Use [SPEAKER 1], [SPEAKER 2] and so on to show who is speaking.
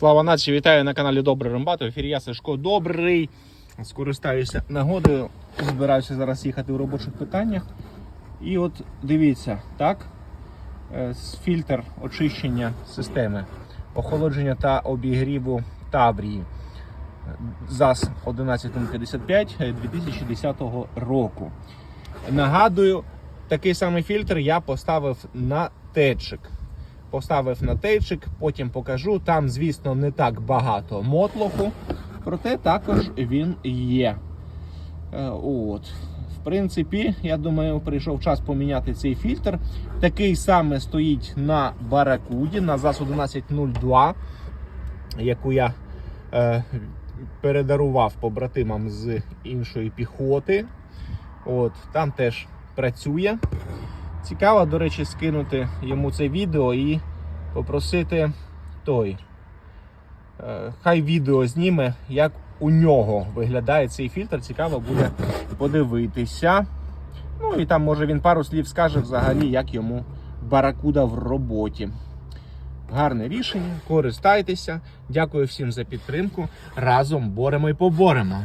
[SPEAKER 1] Слава нації, вітаю на каналі Добрий Рембат. В ефірі я Сашко Добрий. Скористаюся нагодою. Збираюся зараз їхати в робочих питаннях. І от дивіться, так? Е, Фільтр очищення системи охолодження та обігріву Таврії. ЗАЗ 1155 2010 року. Нагадую, такий самий фільтр я поставив на течик. Поставив на тейчик, потім покажу. Там, звісно, не так багато мотлоху, проте також він є. Е, От. В принципі, я думаю, прийшов час поміняти цей фільтр. Такий саме стоїть на Баракуді, на ЗАЗ 1102, яку я е, передарував побратимам з іншої піхоти. От, там теж працює. Цікаво, до речі, скинути йому це відео і попросити той. е, Хай відео зніме, як у нього виглядає цей фільтр. Цікаво буде подивитися. Ну і там, може, він пару слів скаже взагалі, як йому баракуда в роботі. Гарне рішення, користайтеся. Дякую всім за підтримку. Разом боремо і поборемо.